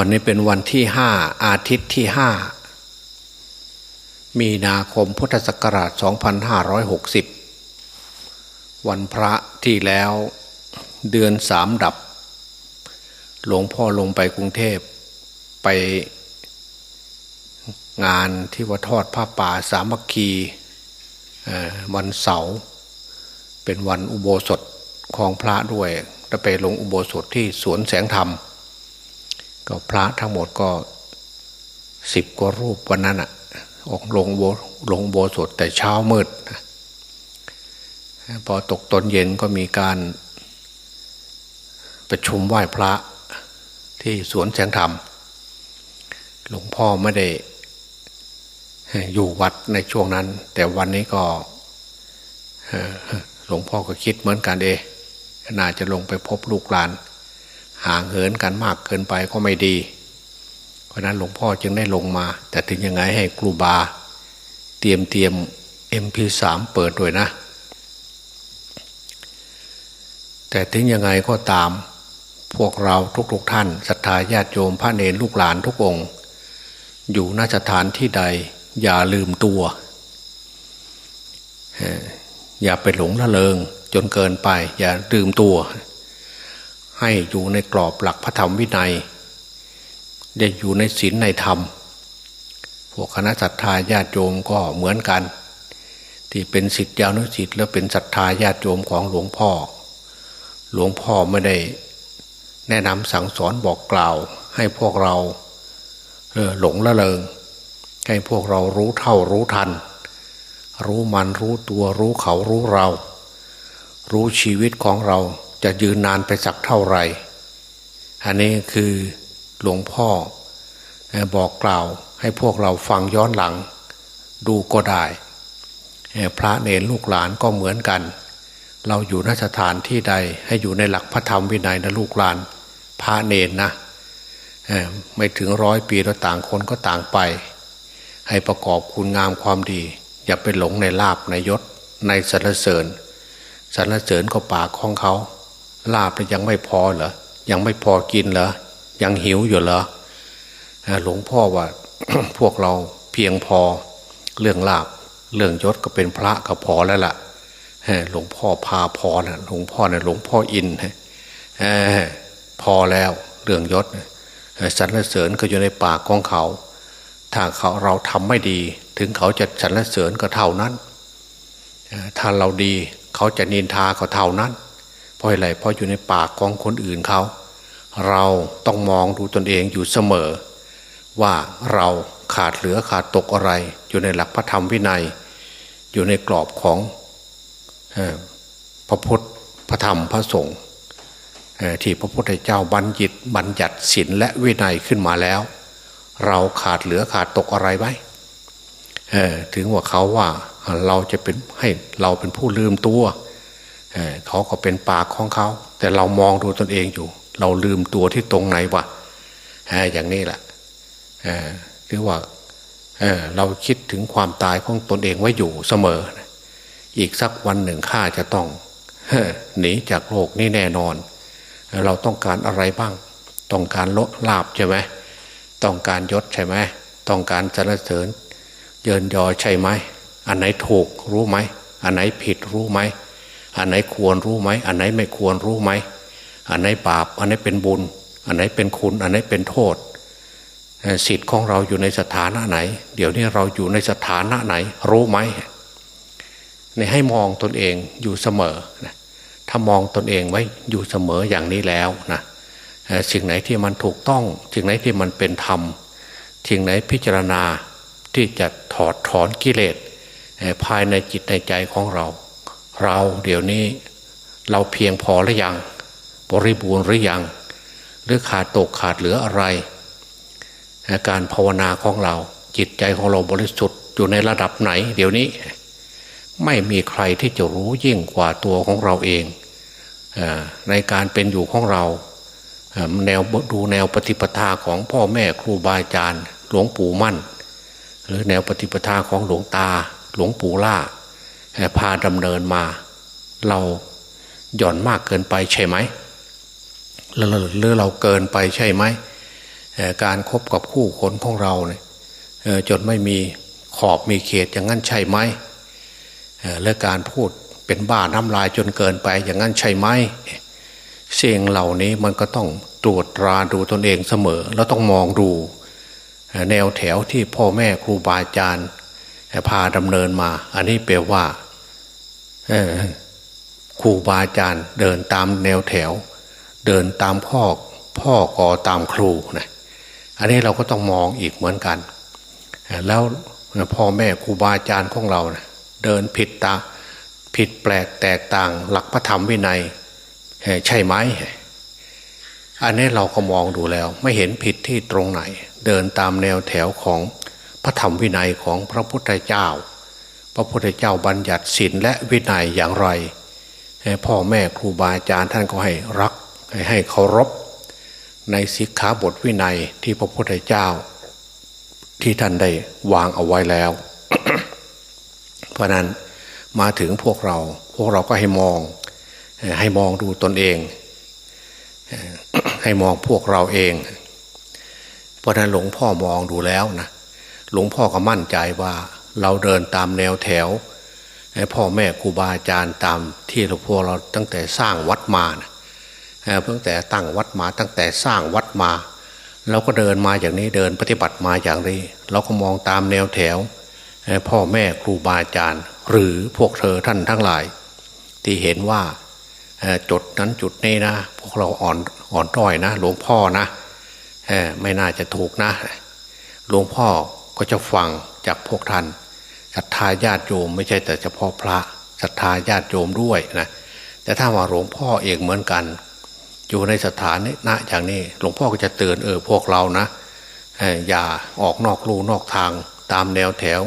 วันนี้เป็นวันที่ห้าอาทิตย์ที่ห้ามีนาคมพุทธศักราช 2560 วันพระที่แล้วเดือนสามดับ หลวงพ่อลงไปกรุงเทพไปงานที่ว่าทอดผ้าป่าสามัคคีวันเสาร์เป็นวันอุโบสถของพระด้วยจะไปลงอุโบสถที่สวนแสงธรรม ก็พระทั้งหมดก็สิบกว่ารูปวันนั้นอะออกลงโบลงโบสถแต่เช้ามืด พอตกตอนเย็นก็มีการประชุมไหว้พระที่สวนแสงธรรม หลวงพ่อไม่ได้อยู่วัดในช่วงนั้น แต่วันนี้ก็หลวงพ่อก็คิดเหมือนกันเองน่าจะลงไปพบลูกหลาน ห่างเหินกันมากเกินไปก็ไม่ดี เพราะนั้นหลวงพ่อจึงได้ลงมา แต่ถึงยังไงให้ครูบา เตรียมเตรียม MP3 เปิดด้วยนะ แต่ถึงยังไงก็ตาม พวกเราทุกๆทท่านศรัทธาญาติโยมพระเนรลูกหลานทุกองค์ อยู่นสถานที่ใด อย่าลืมตัว อย่าไปหลงละเลงจนเกินไป อย่าลืมตัว ให้อยู่ในกรอบหลักพระธรรมวินัย ได้อยู่ในศีลในธรรม พวกคณะศรัทธาญาติโยมก็เหมือนกัน ที่เป็นสิทธิอนุสิทธิ์และเป็นศรัทธาญาติโยมของหลวงพ่อ หลวงพ่อไม่ได้แนะนำสั่งสอนบอกกล่าว ให้พวกเราหลงละเลงให้พวกเรารู้เท่ารู้ทัน รู้มันรู้ตัวรู้เขารู้เรา รู้ชีวิตของเรา จะยืนนานไปสักเท่าไหร่อันนี้คือหลวงพ่อบอกกล่าวให้พวกเราฟังย้อนหลัง ดูก็ได้ พระเนรลูกหลานก็เหมือนกัน เราอยู่นสถานที่ใดให้อยู่ในหลักพระธรรมวินัยนะลูกหลาน พระเนรนะไม่ถึงร้อยปีเราต่างคนก็ต่างไป ให้ประกอบคุณงามความดี อย่าไปหลงในลาบในยศในสรรเสริญสรรเสริญก็ปากของเขา ลาบยังไม่พอเหรอยังไม่พอกินเหรอยังหิวอยู่เหรอหลวงพ่อว่าพวกเราเพียงพอเรื่องลาบเรื่องยศก็เป็นพระก็พอแล้วล่ะหลวงพ่อพาพอนะหลวงพ่อเนะหลวงพ่ออินพอแล้วเรื่องยศสรรเสริญก็อยู่ในปากของเขา ถ้าเขาเราทำไม่ดี ถึงเขาจะสรรเสริญก็เท่านั้น ถ้าเราดีเขาจะนินทาก็เท่านั้น เพราะอะไรเพราะอยู่ในปากของคนอื่นเขา เราต้องมองดูตนเองอยู่เสมอ ว่าเราขาดเหลือขาดตกอะไร อยู่ในหลักพระธรรมวินัย อยู่ในกรอบของพระพุทธพระธรรมพระสงฆ์ที่พระพุทธเจ้าบัญญัติบัญญัติศีลและวินัยขึ้นมาแล้ว เราขาดเหลือขาดตกอะไรไหมถึงว่าเขาว่าเราจะเป็นให้เราเป็นผู้ลืมตัว เขาก็เป็นปากของเขา แต่เรามองดูตนเองอยู่ เราลืมตัวที่ตรงไหนวะอย่างนี้แหละหรือว่าเเราคิดถึงความตายของตนเองไว้อยู่เสมอ อีกสักวันหนึ่งข้าจะต้องหนีจากโลกนี้แน่นอน เราต้องการอะไรบ้าง ต้องการลดลาบใช่ไหมต้องการยศใช่ไหมต้องการสรรเสริญ เยินยอใช่ไหมอันไหนถูกรู้ไหมอันไหนผิดรู้ไหม อันไหนควรรู้ไหมอันไหนไม่ควรรู้ไหมอันไหนบาป อันไหนเป็นบุญ อันไหนเป็นคุณ อันไหนเป็นโทษสิทธิ์ของเราอยู่ในสถานะไหน เดี๋ยวนี้เราอยู่ในสถานะไหน รู้ไหมในให้มองตนเองอยู่เสมอนะถ้ามองตนเองไว้อยู่เสมออย่างนี้แล้วนะสิ่งไหนที่มันถูกต้องสิ่งไหนที่มันเป็นธรรมสิ่งไหนพิจารณาที่จะถอดถอนกิเลสภายในจิตในใจของเรา เราเดี๋ยวนี้ เราเพียงพอหรือยัง บริบูรณ์หรือยัง หรือขาดตกขาดเหลืออะไร การภาวนาของเรา จิตใจของเราบริสุทธิ์อยู่ในระดับไหน เดี๋ยวนี้ ไม่มีใครที่จะรู้ยิ่งกว่าตัวของเราเองในการเป็นอยู่ของเราแนวดูแนวปฏิปทาของพ่อแม่ครูบาอาจารย์ หลวงปู่มั่น หรือแนวปฏิปทาของหลวงตา หลวงปู่ล่า พาดำเนินมา เราหย่อนมากเกินไปใช่ไหมหรือเราเกินไปใช่ไหมการครบกับคู่คนของเราเนี่ยจนไม่มีขอบมีเขตอย่างนั้นใช่ไหมและการพูดเป็นบ้าน้ำลายจนเกินไปอย่างนั้นใช่ไหมเสียงเหล่านี้มันก็ต้องตรวจตราดูตนเองเสมอ แล้วต้องมองดูแนวแถวที่พ่อแม่ครูบาอาจารย์พาดำเนินมา อันนี้แปลว่า ครูบาอาจารย์เดินตามแนวแถว เดินตามพ่อพ่อก่อตามครูนะอันนี้เราก็ต้องมองอีกเหมือนกัน แล้วพ่อแม่ครูบาอาจารย์ของเรานะเดินผิดตาผิดแปลกแตกต่าง หลักพระธรรมวินัยใช่ไหมอันนี้เราก็มองดูแล้ว ไม่เห็นผิดที่ตรงไหน เดินตามแนวแถวของพระธรรมวินัยของพระพุทธเจ้า ระพุทธเจ้าบัญญัติศีลและวินัยอย่างไรพ่อแม่ครูบาอาจารย์ท่านก็ให้รักให้เคารพ ในสิกขาบทวินัยที่พระพุทธเจ้า ที่ท่านได้วางเอาไว้แล้ว เพราะนั้นมาถึงพวกเรา พวกเราก็ให้มอง ให้มองดูตนเอง ให้มองพวกเราเอง เพราะนั้นหลวงพ่อมองดูแล้วนะหลวงพ่อก็มั่นใจว่า เราเดินตามแนวแถวพ่อแม่ครูบาอาจารย์ตามที่หลวงพ่อเราตั้งแต่สร้างวัดมานะเพิ่งแต่ตั้งวัดมาตั้งแต่สร้างวัดมาเราก็เดินมาอย่างนี้เดินปฏิบัติมาอย่างนี้ เราก็มองตามแนวแถว พ่อแม่ครูบาอาจารย์ หรือพวกเธอท่านทั้งหลาย ที่เห็นว่าจุดนั้นจุดนี้นะ พวกเราอ่อนอ่อนด้อยนะ หลวงพ่อนะไม่น่าจะถูกนะ หลวงพ่อก็จะฟังจากพวกท่าน ศรัทธาญาติโยมไม่ใช่แต่เฉพาะพระศรัทธาญาติโยมด้วยนะแต่ถ้าว่าหลวงพ่อเองเหมือนกัน อยู่ในสถานนะอย่างนี้หลวงพ่อก็จะเตือนเออพวกเรานะอย่าออกนอกลูนอกทางตามแนวแถว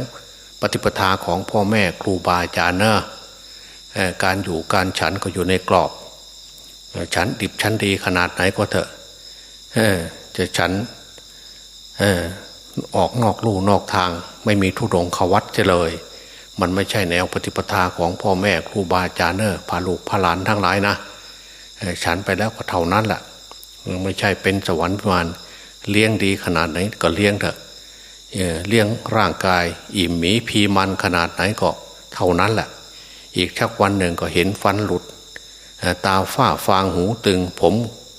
ปฏิปทาของพ่อแม่ครูบาอาจารย์เนอะการอยู่การฉันก็อยู่ในกรอบ ฉันดิบฉันดีขนาดไหนก็เถอะจะฉันออกนอกลู่นอกทาง ไม่มีทุดงขวัตจะเลย มันไม่ใช่แนวปฏิปทาของพ่อแม่ครูบาอาจารย์เนอพาลูกพาหลานทั้งหลายนะฉันไปแล้วก็เท่านั้นแหละไม่ใช่เป็นสวรรค์พิมานเลี้ยงดีขนาดไหนก็เลี้ยงเถอะเลี้ยงร่างกาย อิ่มหมีพีมันขนาดไหนก็เท่านั้นแหละ อีกชักวันหนึ่งก็เห็นฟันหลุด ตาฝ้าฟางหูตึง ผม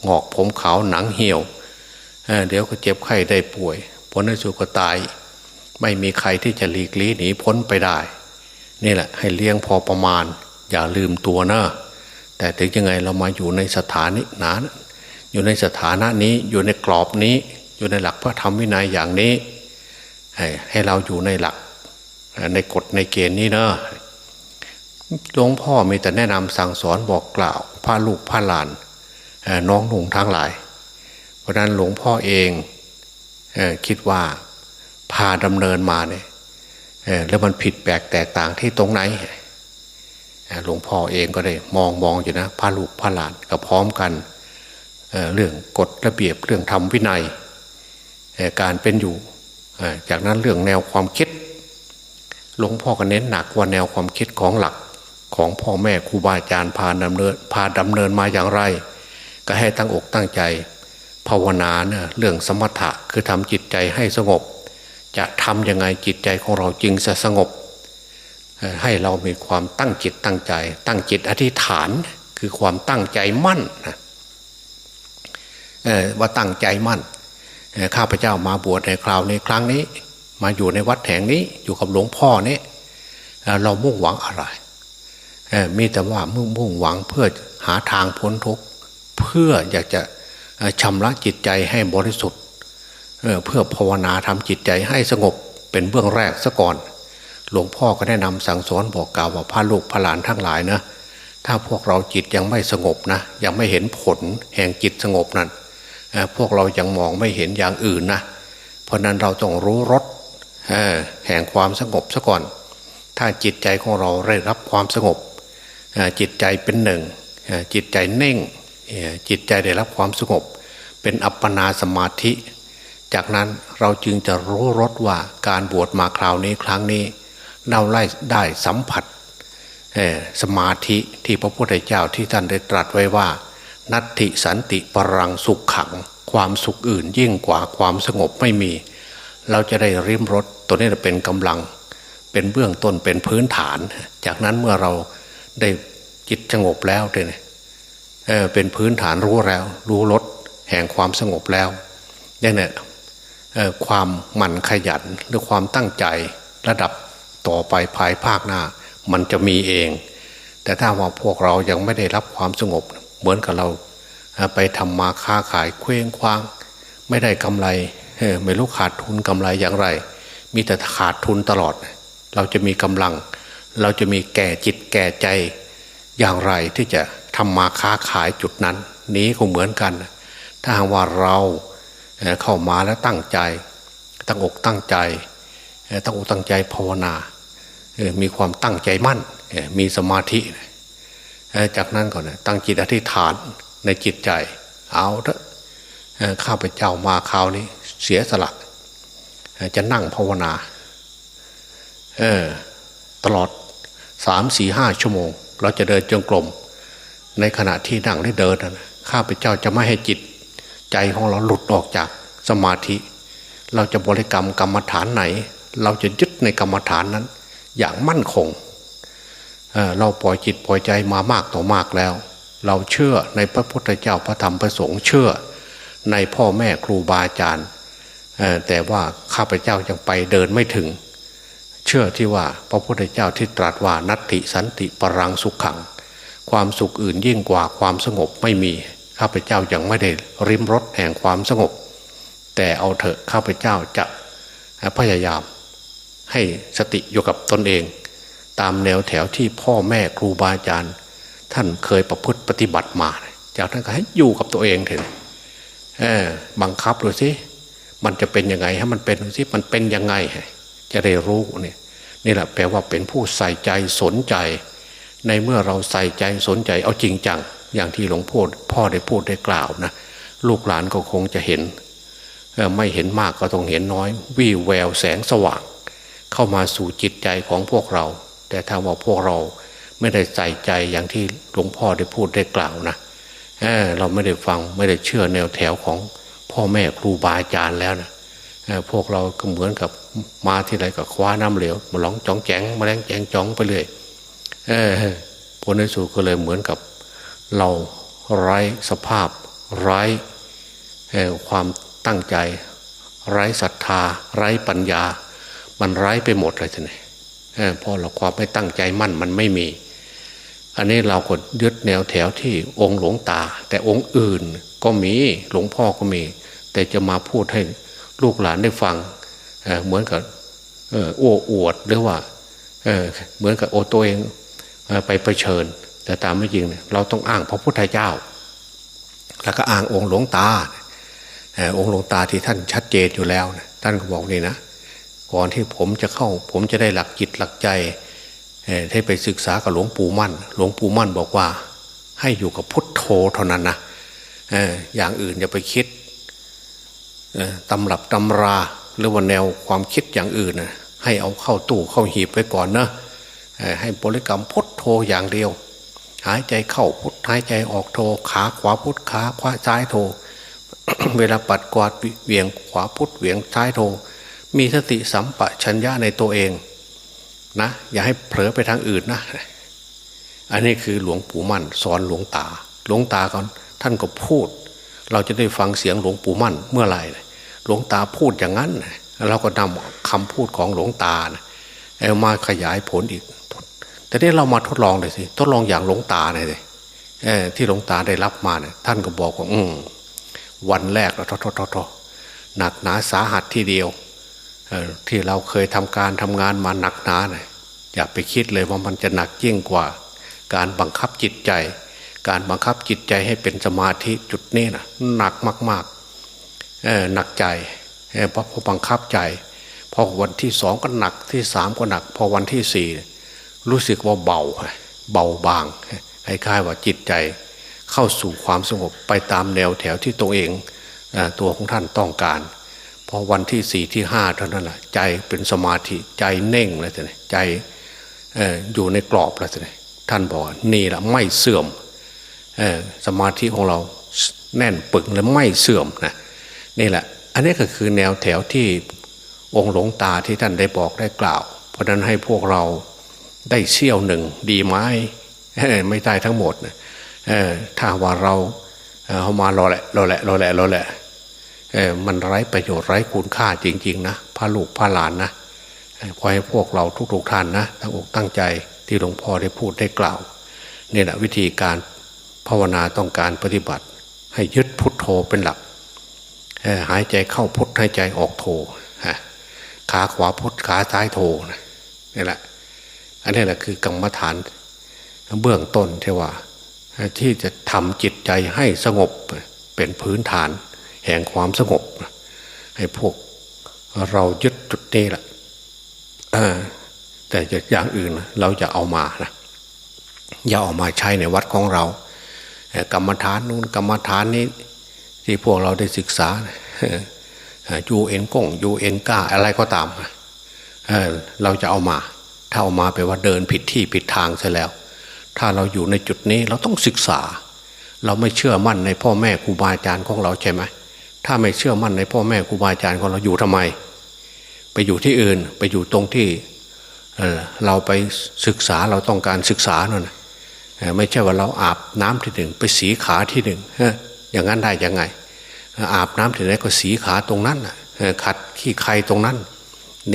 งอกผมขาวหนังเหี่ยวเดี๋ยวก็เจ็บไข้ได้ป่วยผลในสุดก็ตาย ไม่มีใครที่จะหลีกลี่หนีพ้นไปได้ นี่แหละให้เลี้ยงพอประมาณ อย่าลืมตัวนะแต่ถึงยังไงเรามาอยู่ในสถานีนานอยู่ในสถานะนี้อยู่ในกรอบนี้ อยู่ในหลักพระธรรมวินัยอย่างนี้ ให้เราอยู่ในหลัก ในกฎในเกณฑ์นี้เนะหลวงพ่อมีแต่แนะนำสั่งสอนบอกกล่าวพาลูกพาหลานน้องหนุ่งทั้งหลาย เพราะนั้นหลวงพ่อเองคิดว่า พาดำเนินมาเนี่ยแล้วมันผิดแปลกแตกต่างที่ตรงไหนหลวงพ่อเองก็ได้มองมองอยู่นะพาลูกพาหลานก็พร้อมกันเเรื่องกฎระเบียบเรื่องธรรมวินัยการเป็นอยู่จากนั้นเรื่องแนวความคิด หลวงพ่อก็เน้นหนักว่าแนวความคิดของหลักของพ่อแม่ครูบาอาจารย์พาดำเนินพาดำเนินมาอย่างไร ก็ให้ตั้งอกตั้งใจ ภาวนาเนี่ยเรื่องสมถะคือทำจิตใจให้สงบ จะทำยังไงจิตใจของเราจึงจะสงบ ให้เรามีความตั้งจิตตั้งใจ ตั้งจิตอธิษฐานคือความตั้งใจมั่นนะว่าตั้งใจมั่นข้าพเจ้ามาบวชในคราวในครั้งนี้ มาอยู่ในวัดแห่งนี้อยู่กับหลวงพ่อนี้เรามุ่งหวังอะไรมีแต่ว่ามุ่งมุ่งหวังเพื่อหาทางพ้นทุกข์เพื่ออยากจะชำระจิตใจให้บริสุทธิ์ เพื่อภาวนาทำจิตใจให้สงบเป็นเบื้องแรกซะก่อน หลวงพ่อก็แนะนำสั่งสอนบอกกล่าวว่าพระลูกพระหลานทั้งหลายนะถ้าพวกเราจิตยังไม่สงบนะ ยังไม่เห็นผลแห่งจิตสงบนั้นพวกเรายังมองไม่เห็นอย่างอื่นนะเพราะนั้นเราต้องรู้รสแห่งความสงบซะก่อน ถ้าจิตใจของเราได้รับความสงบ จิตใจเป็นหนึ่ง จิตใจเน่งจิตใจได้รับความสงบ เป็นอัปปนาสมาธิ จากนั้นเราจึงจะรู้รสว่าการบวชมาคราวนี้ครั้งนี้เราไล่ได้สัมผัสสมาธิที่พระพุทธเจ้าที่ท่านได้ตรัสไว้ว่า นัตติสันติปรังสุขขัง ความสุขอื่นยิ่งกว่าความสงบไม่มี เราจะได้ริมรถตัวนี้เป็นกำลัง เป็นเบื้องต้นเป็นพื้นฐาน จากนั้นเมื่อเราได้จิตสงบแล้วเนี่ยเป็นพื้นฐานรู้แล้ว รู้รถแห่งความสงบแล้วเนี่ย ความหมั่นขยันหรือความตั้งใจระดับต่อไปภายภาคหน้า มันจะมีเอง แต่ถ้าว่าพวกเรายังไม่ได้รับความสงบ เหมือนกับเราไปทำมาค้าขายเคว้งคว้าง ไม่ได้กำไรไม่รู้ขาดทุนกำไรอย่างไร มีแต่ขาดทุนตลอด เราจะมีกำลัง เราจะมีแก่จิตแก่ใจอย่างไรที่จะทำมาค้าขายจุดนั้น นี้ก็เหมือนกัน ถ้าหากว่าเรา เข้ามาแล้วตั้งใจ ตั้งอกตั้งใจ ตั้งอกตั้งใจภาวนา มีความตั้งใจมั่น มีสมาธิ จากนั้นก่อนตั้งจิตอธิษฐานในจิตใจ เอาเถอะข้าพเจ้ามาคราวนี้ เสียสละ จะนั่งภาวนาตลอดสามสี่ห้าชั่วโมง เราจะเดินจงกรมในขณะที่นั่งได้เดินข้าพเจ้าจะไม่ให้จิต ใจของเราหลุดออกจากสมาธิ เราจะบริกรรมกรรมฐานไหน เราจะยึดในกรรมฐานนั้น อย่างมั่นคงเเราปล่อยจิตปล่อยใจมามากต่อมากแล้ว เราเชื่อในพระพุทธเจ้าพระธรรมพระสงฆ์เชื่อ ในพ่อแม่ครูบาอาจารย์แต่ว่าข้าพเจ้ายังไปเดินไม่ถึง เชื่อที่ว่าพระพุทธเจ้าที่ตรัสว่านัตติสันติปรังสุขขัง ความสุขอื่นยิ่งกว่าความสงบไม่มี ข้าพเจ้ายังไม่ได้ริมรถแห่งความสงบ แต่เอาเถอะข้าพเจ้าจะพยายาม ให้สติอยู่กับตนเอง ตามแนวแถวที่พ่อแม่ครูบาอาจารย์ ท่านเคยประพฤติปฏิบัติมา จากนั้นก็ให้อยู่กับตัวเองเถอะบังคับดูสิมันจะเป็นยังไงให้มันเป็นดูสิมันเป็นยังไง จะได้รู้เนี่ยนี่แหละแปลว่าเป็นผู้ใส่ใจสนใจ ในเมื่อเราใส่ใจสนใจเอาจริงจัง อย่างที่หลวงพ่อพ่อได้พูดได้กล่าวนะลูกหลานก็คงจะเห็น ไม่เห็นมากก็ต้องเห็นน้อยวิวแววแสงสว่าง เข้ามาสู่จิตใจของพวกเรา แต่ถ้าว่าพวกเราไม่ได้ใส่ใจอย่างที่หลวงพ่อได้พูดได้กล่าวนะเเราไม่ได้ฟังไม่ได้เชื่อแนวแถวของพ่อแม่ครูบาอาจารย์แล้วนะพวกเราก็เหมือนกับมาที่ไรก็คว้าน้ำเหลวมาหลองจ้องแจงมาแรงแจงจ้องไปเลยผลในสุดก็เลยเหมือนกับ เราไร้สภาพ ไร้ความตั้งใจ ไร้ศรัทธา ไร้ปัญญา มันไร้ไปหมดเลยท่านเพราะเราความไม่ตั้งใจมั่นมันไม่มี อันนี้เราก็ยึดแนวแถวที่องค์หลวงตา แต่องค์อื่นก็มีหลวงพ่อก็มี แต่จะมาพูดให้ลูกหลานได้ฟังเเหมือนกับโอ้อวดหรือว่าเเหมือนกับโอตัวเองไปเผชิญ แต่ตามไม่จริงเราต้องอ้างพระพุทธเจ้า แล้วก็อ้างองค์หลวงตาองค์หลวงตาที่ท่านชัดเจนอยู่แล้วท่านก็บอกนี่นะก่อนที่ผมจะเข้า ผมจะได้หลักจิตหลักใจให้ไปศึกษากับหลวงปู่มั่น หลวงปู่มั่นบอกว่า ให้อยู่กับพุทโธเท่านั้นนะอย่างอื่นอย่าไปคิดตำรับตำราหรือว่าแนวความคิดอย่างอื่นให้เอาเข้าตู้เข้าหีบไว้ก่อนนะให้บริกรรมพุทโธอย่างเดียว หายใจเข้าพุทหายใจออกโทขาขวาพุทขาขวาซ้ายโท เวลาปัดกวาดเวียงขวาพุทเวียงซ้ายโท มีสติสัมปชัญญะในตัวเองนะอย่าให้เผลอไปทางอื่นนะ อันนี้คือหลวงปู่มั่น สอนหลวงตา หลวงตาก่อนท่านก็พูด เราจะได้ฟังเสียงหลวงปู่มั่นเมื่อไหร่หลวงตาพูดอย่างนั้น เราก็นำคำพูดของหลวงตาเอามาขยายผลอีก แต่นี้เรามาทดลองเลยสิทดลองอย่างหลวงตาเลยที่หลวงตาได้รับมาเนี่ยท่านก็บอกว่าอืมวันแรกเราทททหนักหนาสาหัสที่เดียวที่เราเคยทำการทำงานมาหนักหนาเนี่ยอย่าไปคิดเลยว่ามันจะหนักยิ่งกว่า การบังคับจิตใจ การบังคับจิตใจให้เป็นสมาธิจุดนี้นะหนักมากๆหนักใจเพราะพอบังคับใจ พอวันที่สองก็หนักที่สามก็หนัก พอวันที่สี่ รู้สึกว่าเบา เบาบางคล้ายๆว่าจิตใจเข้าสู่ความสงบไปตามแนวแถวที่ตัวเองตัวของท่านต้องการ พอวันที่สี่ที่ห้าเท่านั้นแหละใจเป็นสมาธิใจเน่งแล้วท่ใจอยู่ในกรอบแล้วท่ท่านบอกนี่แหละไม่เสื่อมสมาธิของเราแน่นปึงและไม่เสื่อมนะนี่แหละ อันนี้ก็คือแนวแถวที่องค์หลวงตาที่ท่านได้บอกได้กล่าว เพราะนั้นให้พวกเรา ได้เชี่ยวหนึ่งดีไหมไม่ได้ทั้งหมดนะถ้าว่าเราเอ่อเอามารอแหละรอแหละรอแหละรอแหละมันไร้ประโยชน์ไร้คุณค่าจริง ๆ นะพระลูกพระหลานนะขอให้พวกเราทุกๆท่านนะตั้งอกตั้งใจที่หลวงพ่อได้พูดได้กล่าวนี่แหละวิธีการภาวนาต้องการปฏิบัติ ให้ยึดพุทโธเป็นหลักหายใจเข้าพุทหายใจออกโธขาขวาพุทขาซ้ายโธนะนี่แหละ อันนี้แหละคือกรรมฐานเบื้องต้นที่ว่าที่จะทำจิตใจให้สงบเป็นพื้นฐาน แห่งความสงบ ให้พวกเรายึดจุดนี้แหละแต่จะอย่างอื่นเราจะเอามานะอย่าเอามาใช้ในวัดของเรา กรรมฐานนู้นกรรมฐานนี้ ที่พวกเราได้ศึกษายูเอ็นกงยูเอ็นก้าอะไรก็ตามเออเราจะเอามา เอามาไปว่าเดินผิดที่ผิดทางใช่แล้ว ถ้าเราอยู่ในจุดนี้เราต้องศึกษา เราไม่เชื่อมั่นในพ่อแม่ครูบาอาจารย์ของเราใช่ไหมถ้าไม่เชื่อมั่นในพ่อแม่ครูบาอาจารย์ของเราอยู่ทำไม ไปอยู่ที่อื่นไปอยู่ตรงที่เราไปศึกษาเราต้องการศึกษานั่นนะเอ่อไม่ใช่ว่าเราอาบน้ำที่หนึ่งไปสีขาที่หนึ่งอย่างนั้นได้ยังไง อาบน้ำที่ไหนก็สีขาตรงนั้นขัดขี้ใครตรงนั้น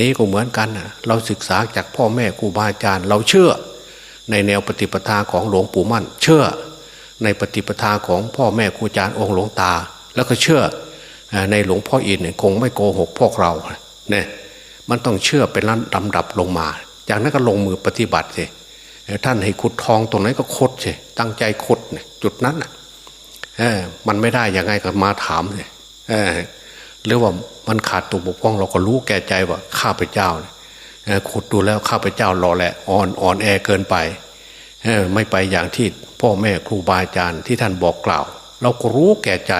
นี้ก็เหมือนกันนะเราศึกษาจากพ่อแม่ครูบาอาจารย์ เราเชื่อ ในแนวปฏิปทาของหลวงปู่มั่น เชื่อ ในปฏิปทาของพ่อแม่ครูอาจารย์องค์หลวงตา แล้วก็เชื่อในหลวงพ่ออินเนี่ยคงไม่โกหกพวกเราเนี่ยมันต้องเชื่อเป็นลำดับลงมา จากนั้นก็ลงมือปฏิบัติสิเอ่อท่านให้ขุดทองตรงไหนก็คดสิตั้งใจคดจุดนั้นน่ะมันไม่ได้ยังไงก็มาถามสิเออ หรือว่ามันขาดตัวบกพร่องเราก็รู้แก่ใจว่าข้าพเจ้าขุดดูแล้วข้าพเจ้ารอแหละอ่อนอ่อนแอเกินไปไม่ไปอย่างที่พ่อแม่ครูบาอาจารย์ที่ท่านบอกกล่าว เราก็รู้แก่ใจ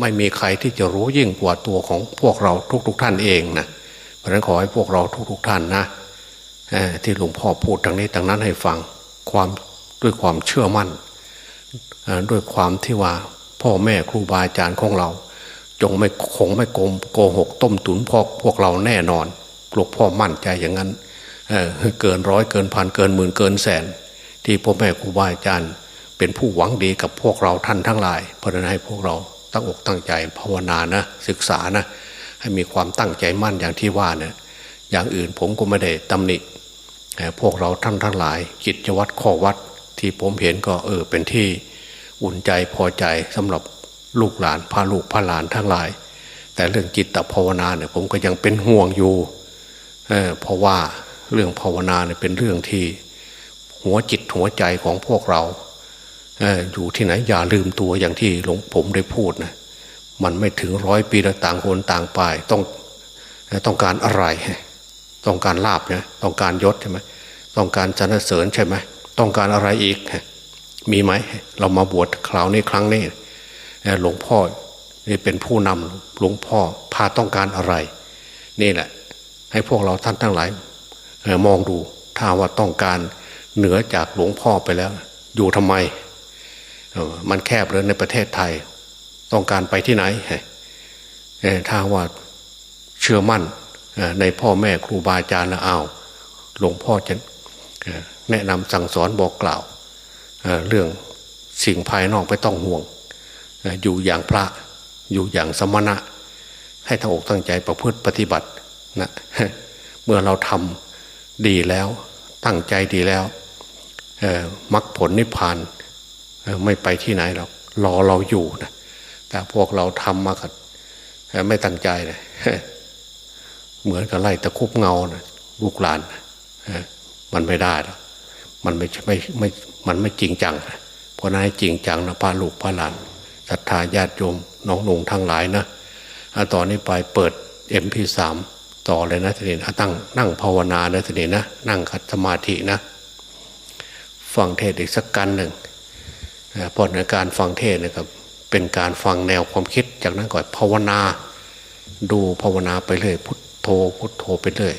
ไม่มีใครที่จะรู้ยิ่งกว่าตัวของพวกเราทุกๆทท่านเองนะเพราะฉะนั้นขอให้พวกเราทุกๆทท่านนะที่หลวงพ่อพูดทางนี้ทางนั้นให้ฟังความด้วยความเชื่อมั่นด้วยความที่ว่าพ่อแม่ครูบาอาจารย์ของเรา จงไม่คงไม่โกงโกหกต้มตุนพอกพวกเราแน่นอนหลวงพ่อมั่นใจอย่างนั้นเเกินร้อยเกินพันเกินหมื่นเกินแสน ที่พ่อแม่ครูบาอาจารย์เป็นผู้หวังดีกับพวกเราท่านทั้งหลาย เพราะนั้นให้พวกเราตั้งอกตั้งใจภาวนานะ ศึกษานะ ให้มีความตั้งใจมั่นอย่างที่ว่าเนี่ยอย่างอื่นผมก็ไม่ได้ตำหนิพวกเราท่านทั้งหลายกิจวัตรข้อวัดที่ผมเห็นก็เออเป็นที่อุ่นใจพอใจสำหรับ ลูกหลานพาลูกพาหลานทั้งหลาย แต่เรื่องจิตภาวนาเนี่ยผมก็ยังเป็นห่วงอยู่เเพราะว่าเรื่องภาวนาเนี่ยเป็นเรื่องที่หัวจิตหัวใจของพวกเราเอออยู่ที่ไหนอย่าลืมตัวอย่างที่หลวงผมได้พูดนะมันไม่ถึงร้อยปีแล้วต่างคนต่างไปต้องต้องการอะไร ต้องการลาบนะต้องการยศใช่ไหมต้องการสรรเสริญใช่ไหมต้องการอะไรอีก มีไหมเรามาบวชคราวนี้ครั้งนี้ หลวงพ่อนี่เป็นผู้นำหลวงพ่อพาต้องการอะไร นี่แหละ ให้พวกเราท่านทั้งหลายมองดูถ้าว่าต้องการเหนือจากหลวงพ่อไปแล้ว อยู่ทำไม มันแคบเลยในประเทศไทย ต้องการไปที่ไหนถ้าว่าเชื่อมั่นในพ่อแม่ครูบาอาจารย์ล้วเอาหลวงพ่อจะแนะนำสั่งสอนบอกกล่าวเรื่องสิ่งภายนอกไม่ต้องห่วง อยู่อย่างพระอยู่อย่างสมณะ ให้ทั้งอกตั้งใจประพฤติปฏิบัตินะเมื่อเราทำดีแล้วตั้งใจดีแล้วมรรคผลนิพพานไม่ไปที่ไหนหรอกรอเราอยู่นะแต่พวกเราทำมากัเอ่ไม่ตั้งใจเลยเหมือนกับไล่ตะคุบเงานะลูกหลานนะมันไม่ได้หรอกมันไม่ไม่ไม่มันไม่จริงจังนะเพราะนั้นจริงจังนะพาลูกพาหลาน ศรัทธาญาติโยมน้องหนุ่งทั้งหลายนะอ่อนนี้ไปเปิด MP3 ต่อเลยนะทีนี้อ่ตั้งนั่งภาวนานะทีนี้นะนั่งคัดสมาธินะ ฟังเทศอีกสักกันหนึ่งอะเพราะในการฟังเทศนะครับ เป็นการฟังแนวความคิดจากนั้นก่อนภาวนา ดูภาวนาไปเลยพุทโธพุทโธไปเลย